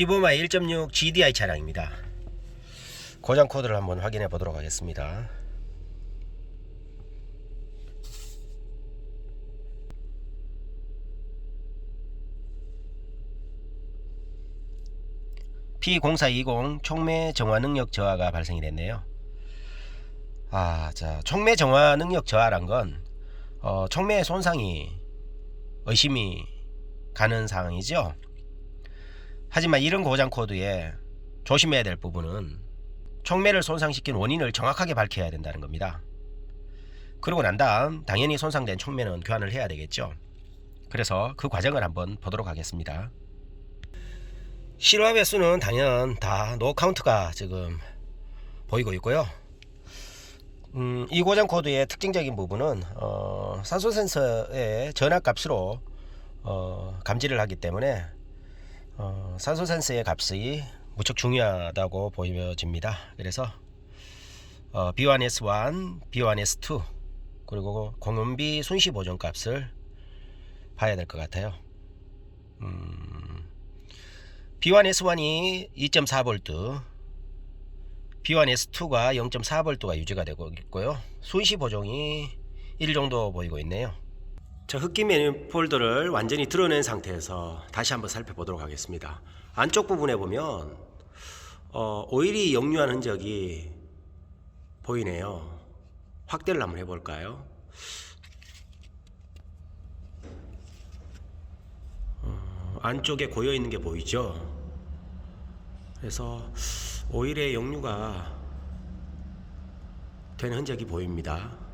15마이 1.6 GDI 차량입니다. 고장 코드를 한번 확인해 보도록 하겠습니다. P0420 촉매 정화 능력 저하가 발생이 됐네요. 아, 자, 촉매 정화 능력 저하란 건 어, 촉매의 손상이 의심이 가는 상황이죠. 하지만 이런 고장 코드에 조심해야 될 부분은 촉매를 손상시킨 원인을 정확하게 밝혀야 된다는 겁니다. 그러고 난 다음 당연히 손상된 촉매는 교환을 해야 되겠죠. 그래서 그 과정을 한번 보도록 하겠습니다. 실화 배수는 당연 다 노 카운트가 지금 보이고 있고요. 음, 이 고장 코드의 특징적인 부분은 어, 산소 센서의 전압 값으로 어, 감지를 하기 때문에 어, 산소 센서의 값이 무척 중요하다고 보여집니다. 그래서 어, B1S1, B1S2 그리고 공연비 순시 보존 값을 봐야 될 것 같아요. 음, B1S1이 2.4V, B1S2가 0.4V가 유지가 되고 있고요. 순시 보정이 1 정도 보이고 있네요. 자, 흡기 매니폴드를 완전히 드러낸 상태에서 다시 한번 살펴보도록 하겠습니다. 안쪽 부분에 보면 어, 오일이 역류한 흔적이 보이네요. 확대를 한번 해볼까요? 어, 안쪽에 고여 있는 게 보이죠? 그래서 오일의 역류가 된 흔적이 보입니다.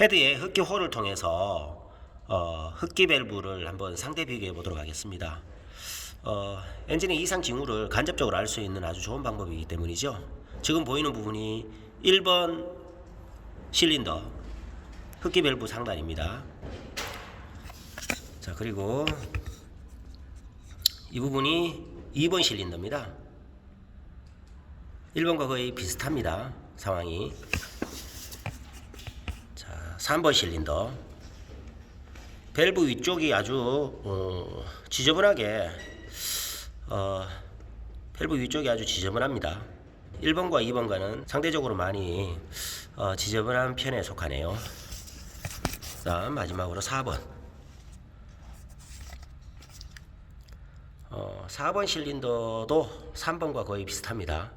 헤드의 흡기 홀을 통해서 어, 흡기 밸브를 한번 상대 비교해 보도록 하겠습니다. 어, 엔진의 이상 징후를 간접적으로 알 수 있는 아주 좋은 방법이기 때문이죠. 지금 보이는 부분이 1번 실린더 흡기 밸브 상단입니다. 자 그리고 이 부분이 2번 실린더입니다. 1번과 거의 비슷합니다. 상황이. 자 3번 실린더 밸브 위쪽이 아주 어, 지저분하게 어, 밸브 위쪽이 아주 지저분합니다. 1번과 2번과는 상대적으로 많이 어, 지저분한 편에 속하네요. 다음 마지막으로 4번. 어, 4번 실린더도 3번과 거의 비슷합니다.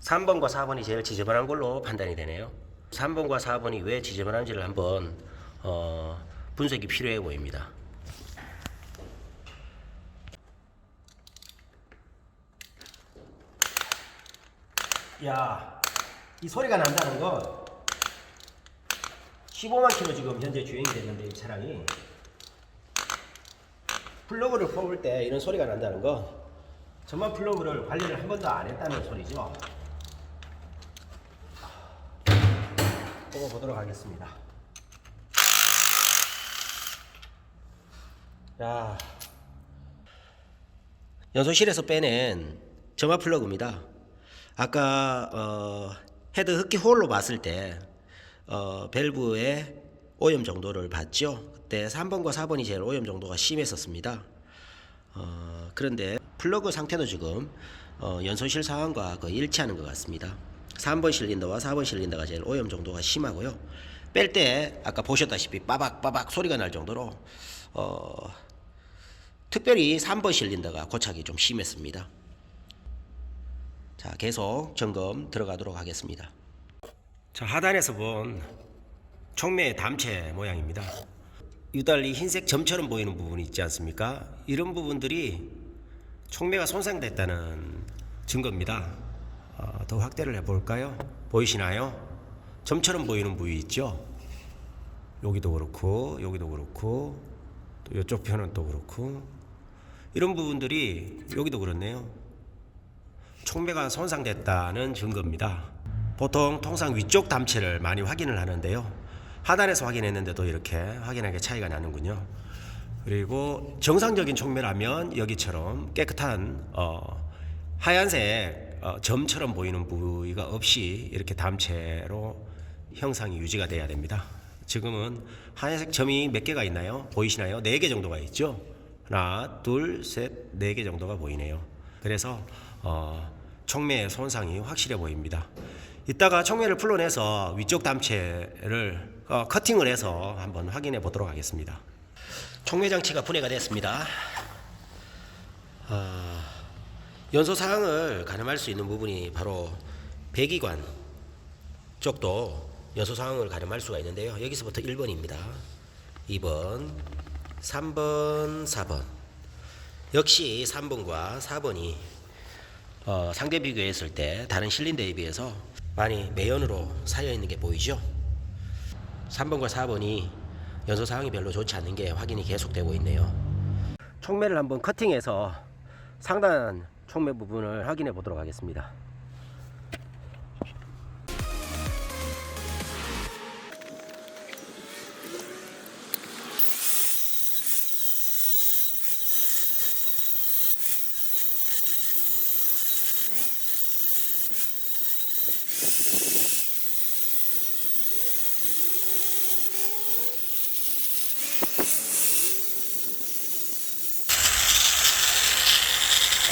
3번과 4번이 제일 지저분한 걸로 판단이 되네요. 3번과 4번이 왜 지저분한지를 한번 어, 분석이 필요해 보입니다. 야, 이 소리가 난다는 건 15만 킬로 지금 현재 주행이 됐는데 이 차량이 플러그를 뽑을 때 이런 소리가 난다는 건 전만 플러그를 관리를 한 번도 안 했다는 소리죠. 뽑아보도록 하겠습니다. 자, 연소실에서 빼낸 점화 플러그입니다. 아까 어, 헤드 흡기 홀로 봤을 때 어, 밸브의 오염 정도를 봤죠. 그때 3번과 4번이 제일 오염 정도가 심했었습니다. 어, 그런데 플러그 상태도 지금 어, 연소실 상황과 거의 일치하는 것 같습니다. 3번 실린더와 4번 실린더가 제일 오염 정도가 심하고요. 뺄 때 아까 보셨다시피 빠박 빠박 소리가 날 정도로 어, 특별히 3번 실린더가 고착이 좀 심했습니다. 자, 계속 점검 들어가도록 하겠습니다. 자, 하단에서 본 촉매의 담체 모양입니다. 유달리 흰색 점처럼 보이는 부분이 있지 않습니까? 이런 부분들이 촉매가 손상됐다는 증거입니다. 어, 더 확대를 해볼까요? 보이시나요? 점처럼 보이는 부위 있죠? 여기도 그렇고, 여기도 그렇고, 또 이쪽 편은 또 그렇고, 이런 부분들이 여기도 그렇네요. 촉매가 손상됐다는 증거입니다. 보통 통상 위쪽 담체를 많이 확인을 하는데요. 하단에서 확인했는데도 이렇게 확연하게 차이가 나는군요. 그리고 정상적인 촉매라면 여기처럼 깨끗한 어, 하얀색 어, 점처럼 보이는 부위가 없이 이렇게 담체로 형상이 유지가 돼야 됩니다. 지금은 하얀색 점이 몇 개가 있나요? 보이시나요? 네 개 정도가 있죠. 하나, 둘, 셋, 네 개 정도가 보이네요. 그래서 어, 촉매의 손상이 확실해 보입니다. 이따가 촉매를 풀어내서 위쪽 담체를 어, 커팅을 해서 한번 확인해 보도록 하겠습니다. 촉매 장치가 분해가 됐습니다. 아, 연소 사항을 가늠할 수 있는 부분이 바로 배기관 쪽도 연소 사항을 가늠할 수가 있는데요. 여기서부터 1번입니다. 2번, 3번, 4번. 역시 3번과 4번이 어, 상대 비교했을 때 다른 실린더에 비해서 많이 매연으로 쌓여 있는 게 보이죠? 3번과 4번이 연소 사항이 별로 좋지 않는 게 확인이 계속되고 있네요. 촉매를 한번 커팅해서 상단 촉매 부분을 확인해 보도록 하겠습니다.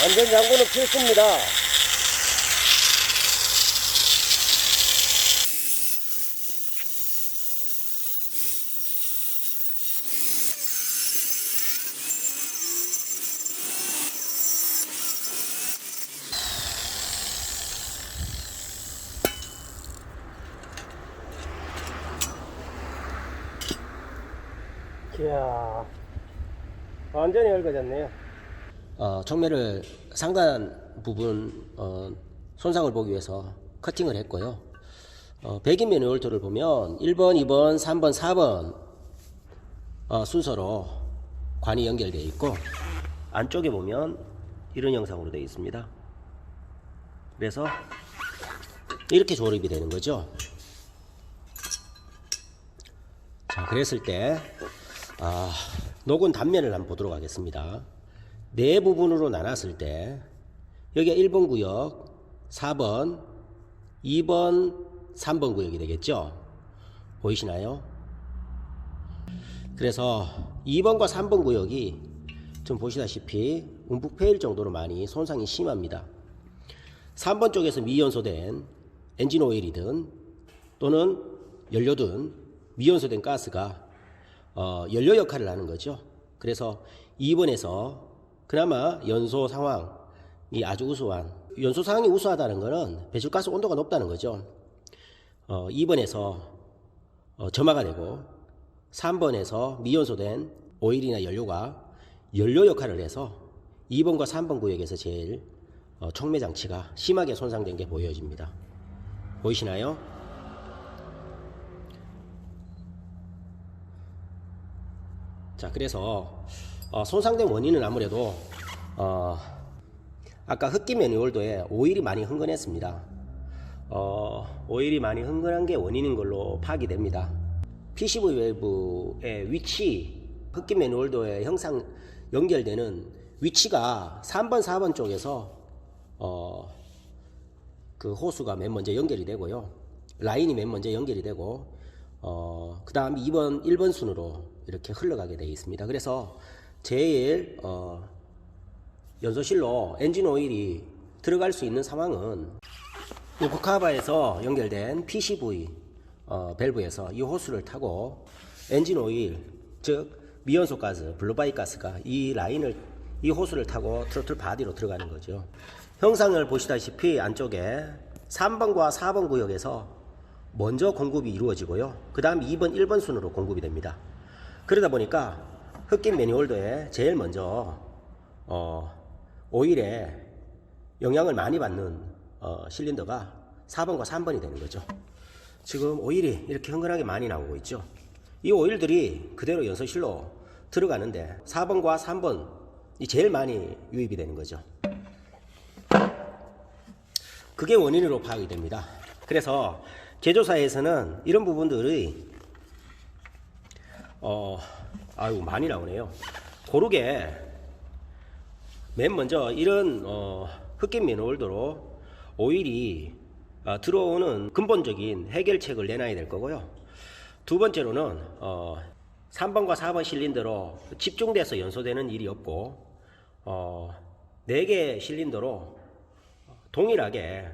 안전 장구는 필수입니다. 이야, 완전히 넓어졌네요. 어, 촉매를 상단 부분 어, 손상을 보기 위해서 커팅을 했고요. 어, 배기 매뉴얼토를 보면 1번, 2번, 3번, 4번 어, 순서로 관이 연결되어 있고 안쪽에 보면 이런 형상으로 되어 있습니다. 그래서 이렇게 조립이 되는 거죠. 자, 그랬을 때 아, 녹은 단면을 한번 보도록 하겠습니다. 네 부분으로 나눴을 때 여기가 1번 구역, 4번, 2번, 3번 구역이 되겠죠? 보이시나요? 그래서 2번과 3번 구역이 좀 보시다시피 움푹 패일 정도로 많이 손상이 심합니다. 3번 쪽에서 미연소된 엔진 오일이든 또는 연료든 미연소된 가스가 어, 연료 역할을 하는 거죠. 그래서 2번에서 그나마 연소 상황이 아주 우수한 연소 상황이 우수하다는 것은 배출가스 온도가 높다는 거죠. 어, 2번에서 어, 점화가 되고 3번에서 미연소된 오일이나 연료가 연료 역할을 해서 2번과 3번 구역에서 제일 어, 촉매 장치가 심하게 손상된 게 보여집니다. 보이시나요? 자, 그래서 어, 손상된 원인은 아무래도 어, 아까 흡기 매뉴얼도에 오일이 많이 흥건했습니다. 어, 오일이 많이 흥건한 게 원인인 걸로 파악이 됩니다. PCV 밸브의 위치, 흡기 매뉴얼도에 형상 연결되는 위치가 3번, 4번 쪽에서 어, 그 호수가 맨 먼저 연결이 되고요. 라인이 맨 먼저 연결이 되고 어, 그 다음 2번, 1번 순으로 이렇게 흘러가게 되어 있습니다. 그래서 제일 어, 연소실로 엔진 오일이 들어갈 수 있는 상황은 이 부카바에서 연결된 PCV 어, 밸브에서 이 호스를 타고 엔진 오일 즉 미연소 가스, 블루바이 가스가 이 라인을 이 호스를 타고 트로틀 바디로 들어가는 거죠. 형상을 보시다시피 안쪽에 3번과 4번 구역에서 먼저 공급이 이루어지고요. 그 다음 2번, 1번 순으로 공급이 됩니다. 그러다 보니까 흑긴 매뉴홀더에 제일 먼저 어, 오일에 영향을 많이 받는 어, 실린더가 4번과 3번이 되는 거죠. 지금 오일이 이렇게 흥건하게 많이 나오고 있죠. 이 오일들이 그대로 연소실로 들어가는데 4번과 3번이 제일 많이 유입이 되는 거죠. 그게 원인으로 파악이 됩니다. 그래서 제조사에서는 이런 부분들이 어 아유 많이 나오네요. 고르게 맨 먼저 이런 어, 흑김 매뉴얼도로 오일이 어, 들어오는 근본적인 해결책을 내놔야 될 거고요. 두 번째로는 어, 3번과 4번 실린더로 집중돼서 연소되는 일이 없고 어, 4개 실린더로 동일하게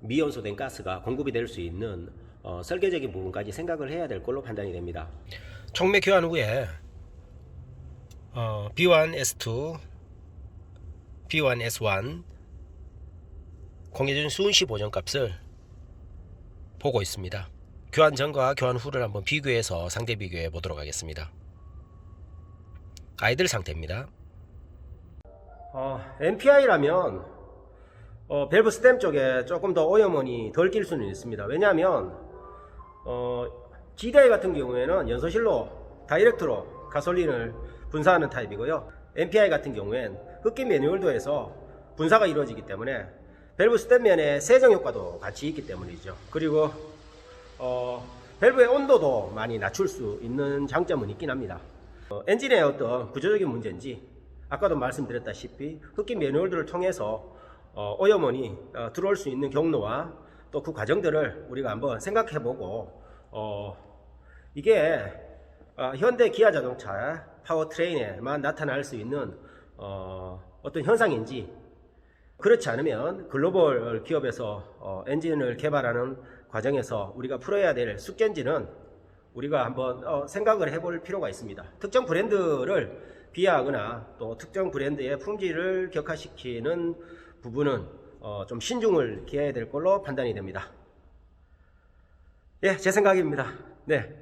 미연소된 가스가 공급이 될 수 있는 어, 설계적인 부분까지 생각을 해야 될 걸로 판단이 됩니다. 총매 교환 후에 어, B1, S2, B1, S1 공해준 수은시 보정 값을 보고 있습니다. 교환 전과 교환 후를 한번 비교해서 상대 비교해 보도록 하겠습니다. 아이들 상태입니다. 어, MPI라면 어, 밸브 스템 쪽에 조금 더 오염원이 덜 낄 수는 있습니다. 왜냐하면 어, GDI 같은 경우에는 연소실로 다이렉트로 가솔린을 분사하는 타입이고요. MPI 같은 경우엔 흡기 매뉴얼도에서 분사가 이루어지기 때문에 밸브 스텝면에 세정 효과도 같이 있기 때문이죠. 그리고 어, 밸브의 온도도 많이 낮출 수 있는 장점은 있긴 합니다. 어, 엔진의 어떤 구조적인 문제인지 아까도 말씀드렸다시피 흡기 매뉴얼들을 통해서 어, 오염원이 어, 들어올 수 있는 경로와 또 그 과정들을 우리가 한번 생각해보고 어, 이게 어, 현대 기아 자동차 파워트레인에만 나타날 수 있는 어, 어떤 현상인지 그렇지 않으면 글로벌 기업에서 어, 엔진을 개발하는 과정에서 우리가 풀어야 될 숙제인지는 우리가 한번 어, 생각을 해볼 필요가 있습니다. 특정 브랜드를 비하하거나 또 특정 브랜드의 품질을 격화시키는 부분은 어, 좀 신중을 기해야 될 걸로 판단이 됩니다. 예, 제 생각입니다. 네,